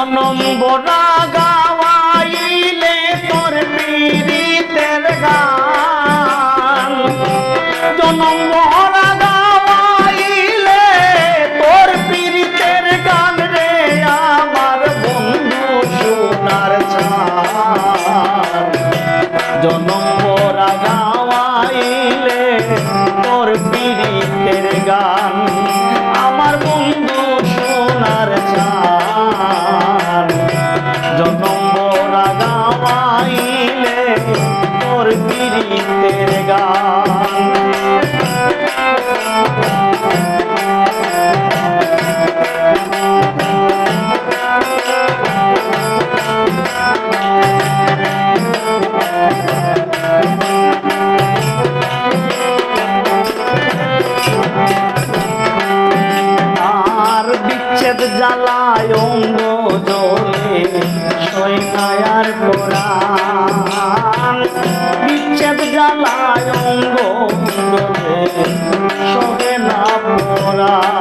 জনম বরা গাওয়াইলে তোর পীড়িতের গান। জনম বরা গাওয়াইলে তোর পীড়িতের গান রে আমার বন্ধু সোনার জনম বরা গাওয়াইলে তোর পীড়িতের গান। জ্বালায় অঙ্গ জলে সৈনায়ার কোরআন বিচ্ছেদ জ্বালায় অঙ্গ জলে সবে না পরাণ।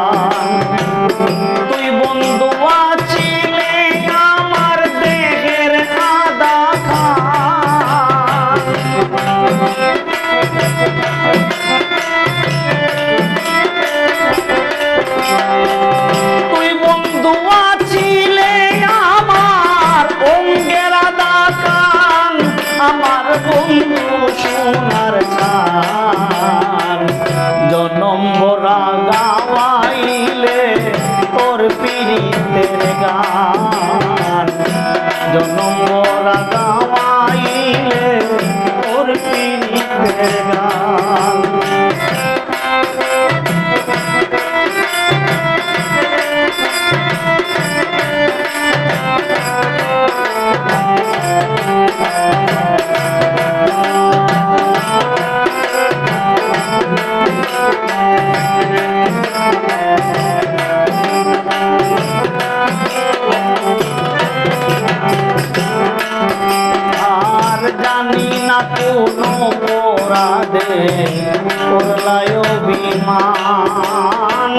জানি না করলায় অভিমান।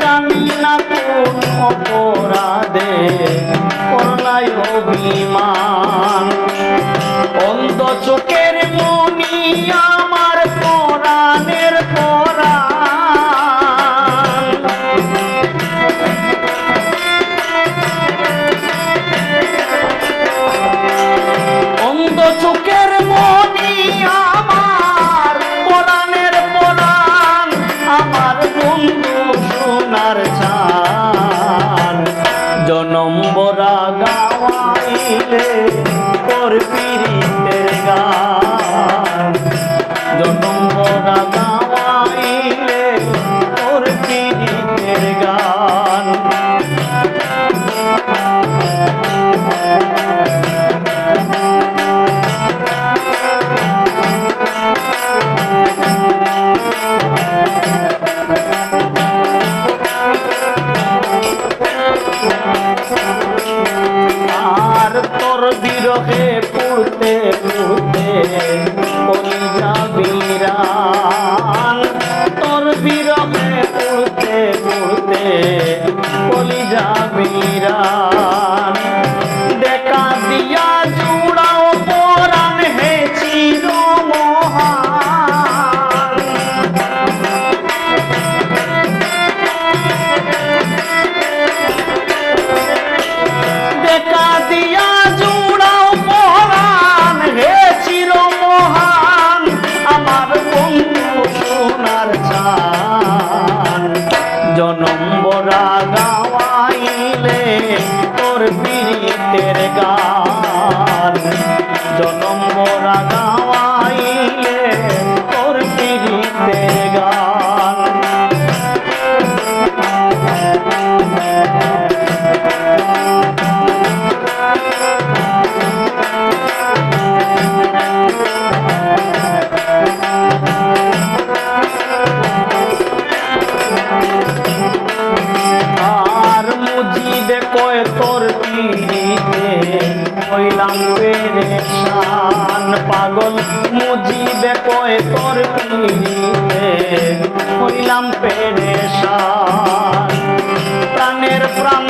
জানি না কোন অপরাধে করলায় অভিমান। অন্ধ চোখের মনি সোনার চান জনম বরা গাওয়াইলে তোর পিরিতের গান। জনম বরা তোর বিরহে পুড়তে পুড়তে বলি যাবিরান তোর বিরহে পুড়তে পুড়তে পাগল মুজিবে কয় তোর পিড়িতে হইলাম পেরেশান। প্রাণের প্রাণ